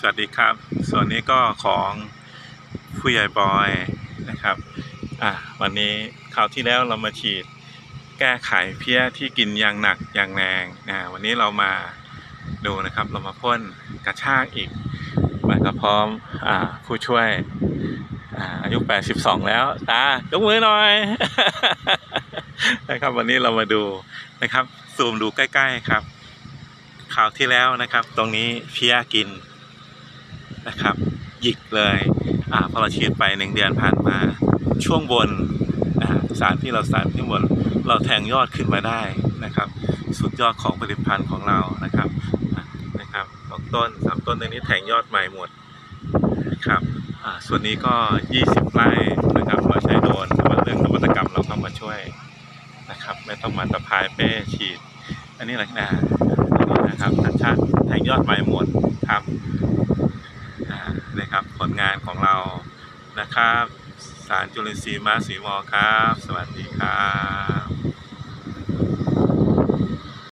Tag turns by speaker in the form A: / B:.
A: สวัสดีครับ ส่วนนี้ก็ของผู้ใหญ่บอยนะครับอะวันนี้คราวที่แล้วเรามาฉีดแก้ไขเพี้ยที่กินอย่างหนักอย่างแรงนะวันนี้เรามาดูนะครับ เรามาพ่นกระชากอีกมาก็พร้อมอ่าผู้ช่วยอ่าอายุ 82 แล้วตายกมือหน่อย นะครับ วันนี้เรามาดูนะครับ ซูมดูใกล้ ๆครับคราวที่แล้วนะครับ ตรงนี้เพี้ยกิน นะครับ หยิกเลยอ่าพอเราฉีดไปหนึ่งเดือนผ่านมา ช่วงบนนะสารที่เราสารที่บนเราแทงยอดขึ้นมาได้นะครับ สุดยอดของผลิตภัณฑ์ของเรานะครับนะครับสองต้นสามต้นในนี้แทงยอดใหม่หมดนะครับอ่าส่วนนี้ก็ 20 ไร่นะครับเราใช้โดนว่าเรื่องนวัตกรรมเราเข้ามาช่วยนะครับ ไม่ต้องมาตะพายเป้ฉีด อันนี้แหละนะนะครับทันชาติแทงยอดใหม่หมดครับ งานของเรานะครับ สารจุลินทรีย์มาสีมอครับ สวัสดีครับ